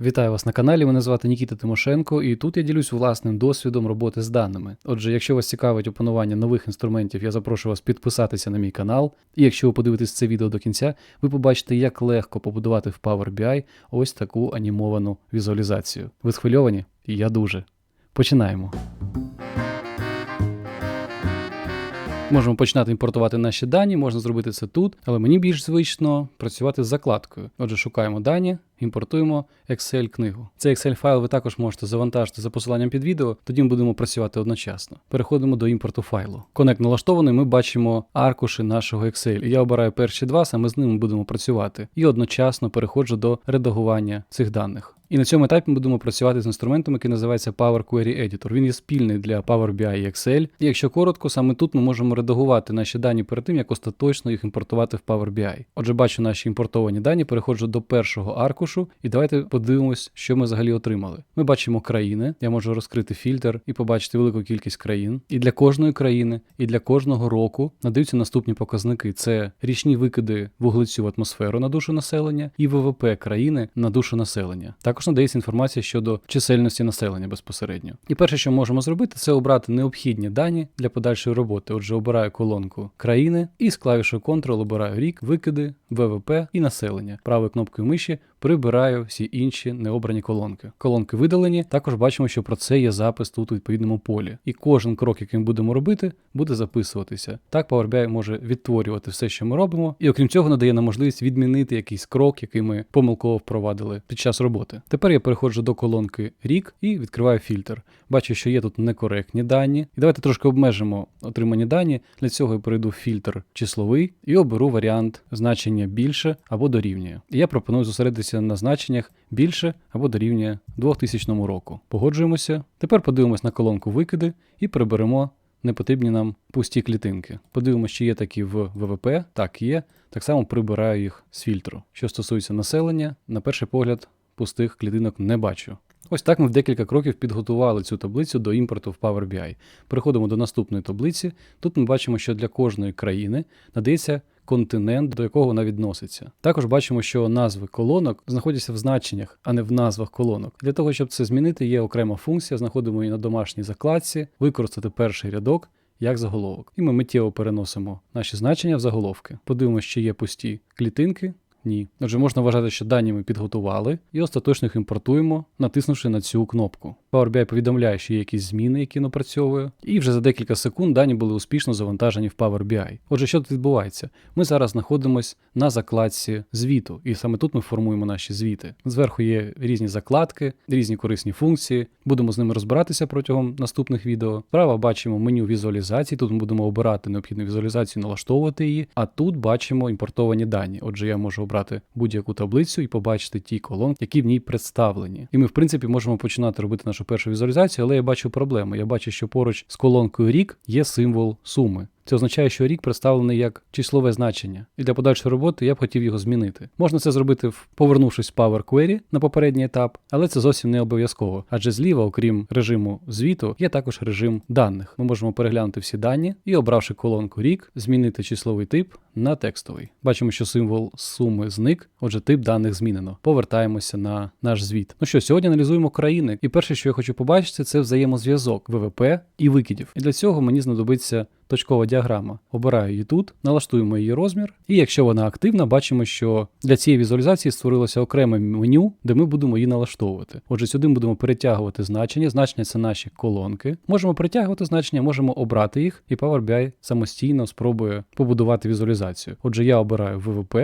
Вітаю вас на каналі. Мене звати Нікіта Тимошенко, і тут я ділюсь власним досвідом роботи з даними. Отже, якщо вас цікавить опанування нових інструментів, я запрошую вас підписатися на мій канал. І якщо ви подивитесь це відео до кінця, ви побачите, як легко побудувати в Power BI ось таку анімовану візуалізацію. Ви схвильовані? Я дуже. Починаємо. Можемо починати імпортувати наші дані, можна зробити це тут, але мені більш звично працювати з закладкою. Отже, шукаємо дані, імпортуємо Excel книгу. Цей Excel файл ви також можете завантажити за посиланням під відео, тоді ми будемо працювати одночасно. Переходимо до імпорту файлу. Connect налаштований, ми бачимо аркуші нашого Excel. Я обираю перші два, саме з ними будемо працювати. І одночасно переходжу до редагування цих даних. І на цьому етапі ми будемо працювати з інструментом, який називається Power Query Editor. Він є спільний для Power BI і Excel. І якщо коротко, саме тут ми можемо редагувати наші дані перед тим, як остаточно їх імпортувати в Power BI. Отже, бачу наші імпортовані дані, переходжу до першого аркушу, і давайте подивимось, що ми взагалі отримали. Ми бачимо країни. Я можу розкрити фільтр і побачити велику кількість країн. І для кожної країни, і для кожного року надаються наступні показники: це річні викиди вуглецю в атмосферу на душу населення і ВВП країни на душу населення. Також надається інформація щодо чисельності населення безпосередньо. І перше, що можемо зробити, це обрати необхідні дані для подальшої роботи. Отже, обираю колонку країни і з клавішою Ctrl обираю рік, викиди, ВВП і населення. Правою кнопкою миші прибираю всі інші необрані колонки. Колонки видалені. Також бачимо, що про це є запис тут у відповідному полі. І кожен крок, який ми будемо робити, буде записуватися. Так Power BI може відтворювати все, що ми робимо, і окрім цього, надає нам можливість відмінити якийсь крок, який ми помилково впровадили під час роботи. Тепер я переходжу до колонки рік і відкриваю фільтр. Бачу, що є тут некоректні дані. І давайте трошки обмежимо отримані дані. Для цього я перейду в фільтр числовий і оберу варіант значення більше або дорівнює. І я пропоную зосередитися на значеннях більше або дорівнює 2000 року. Погоджуємося. Тепер подивимось на колонку викиди і приберемо непотрібні нам пусті клітинки. Подивимося, чи є такі в ВВП. Так, є. Так само прибираю їх з фільтру. Що стосується населення, на перший погляд пустих клітинок не бачу. Ось так ми в декілька кроків підготували цю таблицю до імпорту в Power BI. Переходимо до наступної таблиці. Тут ми бачимо, що для кожної країни надається континент, до якого вона відноситься. Також бачимо, що назви колонок знаходяться в значеннях, а не в назвах колонок. Для того, щоб це змінити, є окрема функція, знаходимо її на домашній закладці, використати перший рядок. Як заголовок. І ми миттєво переносимо наші значення в заголовки. Подивимося, чи є пусті клітинки. Ні. Отже, можна вважати, що дані ми підготували і остаточно їх імпортуємо, натиснувши на цю кнопку. Power BI повідомляє, що є якісь зміни, які напрацьовує, і вже за декілька секунд дані були успішно завантажені в Power BI. Отже, що тут відбувається? Ми зараз знаходимося на закладці звіту, і саме тут ми формуємо наші звіти. Зверху є різні закладки, різні корисні функції. Будемо з ними розбиратися протягом наступних відео. Справа бачимо меню візуалізації. Тут ми будемо обирати необхідну візуалізацію, налаштовувати її. А тут бачимо імпортовані дані. Отже, я можу обрати будь-яку таблицю і побачити ті колонки, які в ній представлені. І ми, в принципі, можемо починати робити нашу першу візуалізацію, але я бачу проблему. Я бачу, що поруч з колонкою рік є символ суми. Це означає, що рік представлений як числове значення, і для подальшої роботи я б хотів його змінити. Можна це зробити, повернувшись в Power Query на попередній етап, але це зовсім не обов'язково. Адже зліва, окрім режиму звіту, є також режим даних. Ми можемо переглянути всі дані і, обравши колонку рік, змінити числовий тип на текстовий. Бачимо, що символ суми зник, отже, тип даних змінено. Повертаємося на наш звіт. Ну що, сьогодні аналізуємо країни, і перше, що я хочу побачити, це взаємозв'язок ВВП і викидів. І для цього мені знадобиться точкова діаграма. Обираю її тут, налаштуємо її розмір, і якщо вона активна, бачимо, що для цієї візуалізації створилося окреме меню, де ми будемо її налаштовувати. Отже, сюди ми будемо перетягувати значення. Значення це наші колонки. Можемо перетягувати значення, можемо обрати їх, і Power BI самостійно спробує побудувати візуалізацію. Отже, я обираю ВВП.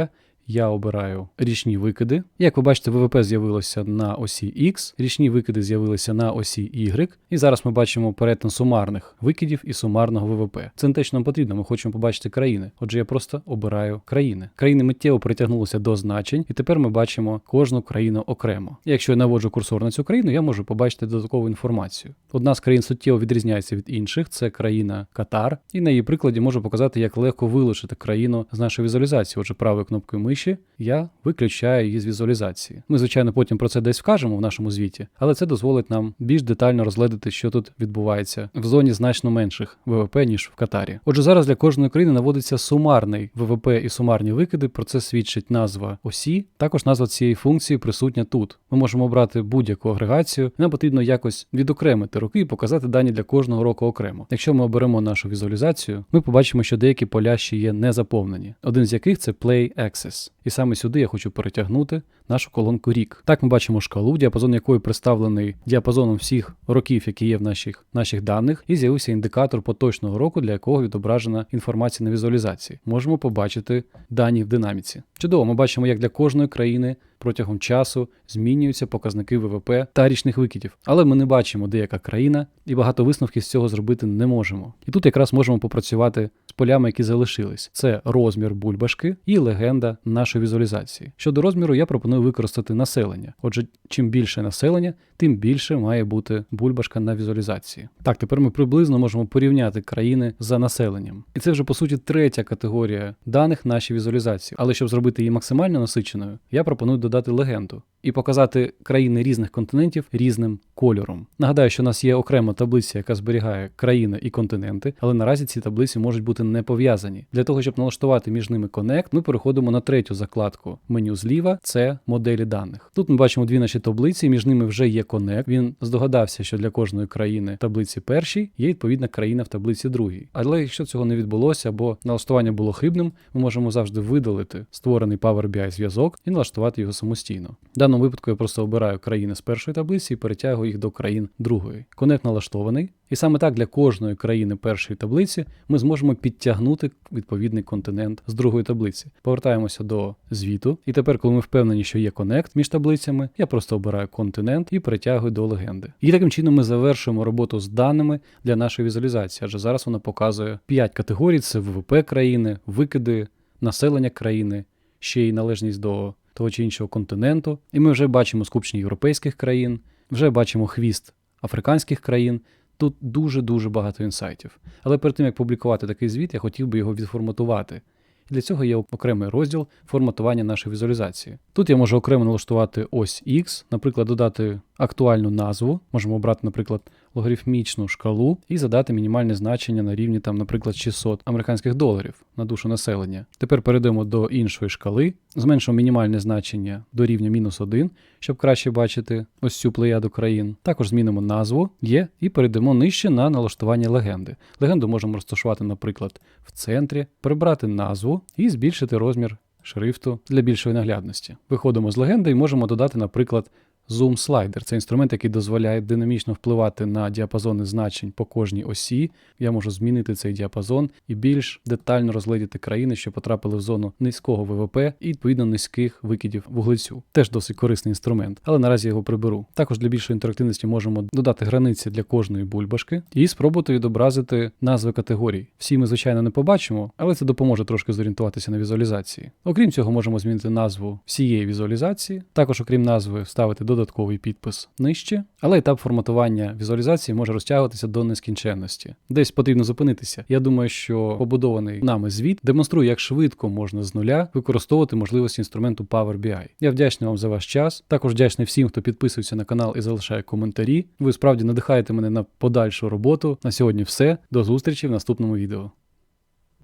Я обираю річні викиди. Як ви бачите, ВВП з'явилося на осі X, річні викиди з'явилися на осі Y. І зараз ми бачимо перетин сумарних викидів і сумарного ВВП. Це не те, що нам потрібно, ми хочемо побачити країни. Отже, я просто обираю країни. Країни миттєво притягнулися до значень, і тепер ми бачимо кожну країну окремо. Якщо я наводжу курсор на цю країну, я можу побачити додаткову інформацію. Одна з країн суттєво відрізняється від інших, це країна Катар. І на її прикладі можу показати, як легко вилучити країну з нашої візуалізації. Отже, правою кнопкою миші нижче, я виключаю її з візуалізації. Ми, звичайно, потім про це десь вкажемо в нашому звіті, але це дозволить нам більш детально розглядати, що тут відбувається в зоні значно менших ВВП, ніж в Катарі. Отже, зараз для кожної країни наводиться сумарний ВВП і сумарні викиди. Про це свідчить назва осі. Також назва цієї функції присутня тут. Ми можемо обрати будь-яку агрегацію. Нам потрібно якось відокремити роки і показати дані для кожного року окремо. Якщо ми оберемо нашу візуалізацію, ми побачимо, що деякі поля ще є не заповнені. Один з яких це Play Access. І саме сюди я хочу перетягнути нашу колонку рік. Так ми бачимо шкалу, діапазон якої представлений діапазоном всіх років, які є в наших, наших даних, і з'явився індикатор поточного року, для якого відображена інформація на візуалізації. Можемо побачити дані в динаміці. Чудово, ми бачимо, як для кожної країни протягом часу змінюються показники ВВП та річних викидів. Але ми не бачимо, де яка країна, і багато висновків з цього зробити не можемо. І тут якраз можемо попрацювати з полями, які залишились. Це розмір бульбашки і легенда нашої візуалізації. Щодо розміру, я пропоную використати населення. Отже, чим більше населення, тим більше має бути бульбашка на візуалізації. Так, тепер ми приблизно можемо порівняти країни за населенням. І це вже по суті третя категорія даних нашій візуалізації. Але щоб зробити її максимально насиченою, я пропоную додати легенду і показати країни різних континентів різним кольором. Нагадаю, що у нас є окрема таблиця, яка зберігає країни і континенти, але наразі ці таблиці можуть бути не пов'язані. Для того, щоб налаштувати між ними Connect, ми переходимо на третю закладку меню зліва це моделі даних. Тут ми бачимо дві наші таблиці, між ними вже є Connect. Він здогадався, що для кожної країни таблиці першій є відповідна країна в таблиці другій. Але якщо цього не відбулося або налаштування було хибним, ми можемо завжди видалити створений Power BI зв'язок і налаштувати його самостійно. Даному випадку я просто обираю країни з першої таблиці і перетягую їх до країн другої. Connect налаштований, і саме так для кожної країни першої таблиці ми зможемо підтягнути відповідний континент з другої таблиці. Повертаємося до звіту. І тепер, коли ми впевнені, що є конект між таблицями, я просто обираю континент і перетягую до легенди. І таким чином ми завершуємо роботу з даними для нашої візуалізації, адже зараз вона показує 5 категорій: це ВВП країни, викиди, населення країни, ще й належність до того чи іншого континенту. І ми вже бачимо скупчення європейських країн, вже бачимо хвіст африканських країн. Тут дуже-дуже багато інсайтів. Але перед тим як публікувати такий звіт, я хотів би його відформатувати. І для цього є окремий розділ форматування нашої візуалізації. Тут я можу окремо налаштувати ось X, наприклад, додати актуальну назву. Можемо обрати, наприклад, логарифмічну шкалу і задати мінімальне значення на рівні, там, наприклад, 600 американських доларів на душу населення. Тепер перейдемо до іншої шкали, зменшимо мінімальне значення до рівня мінус 1, щоб краще бачити ось цю плеяду країн. Також змінимо назву є і перейдемо нижче на налаштування легенди. Легенду можемо розташувати, наприклад, в центрі, прибрати назву і збільшити розмір шрифту для більшої наглядності. Виходимо з легенди і можемо додати, наприклад, Zoom слайдер це інструмент, який дозволяє динамічно впливати на діапазони значень по кожній осі. Я можу змінити цей діапазон і більш детально розглядіти країни, що потрапили в зону низького ВВП і відповідно низьких викидів вуглецю. Теж досить корисний інструмент, але наразі його приберу. Також для більшої інтерактивності можемо додати границі для кожної бульбашки і спробувати відобразити назви категорій. Всі ми, звичайно, не побачимо, але це допоможе трошки зорієнтуватися на візуалізації. Окрім цього, можемо змінити назву всієї візуалізації. Також, окрім назви, вставити додаткові додатковий підпис нижче, але етап форматування візуалізації може розтягуватися до нескінченності. Десь потрібно зупинитися. Я думаю, що побудований нами звіт демонструє, як швидко можна з нуля використовувати можливості інструменту Power BI. Я вдячний вам за ваш час. Також вдячний всім, хто підписується на канал і залишає коментарі. Ви справді надихаєте мене на подальшу роботу. На сьогодні все. До зустрічі в наступному відео.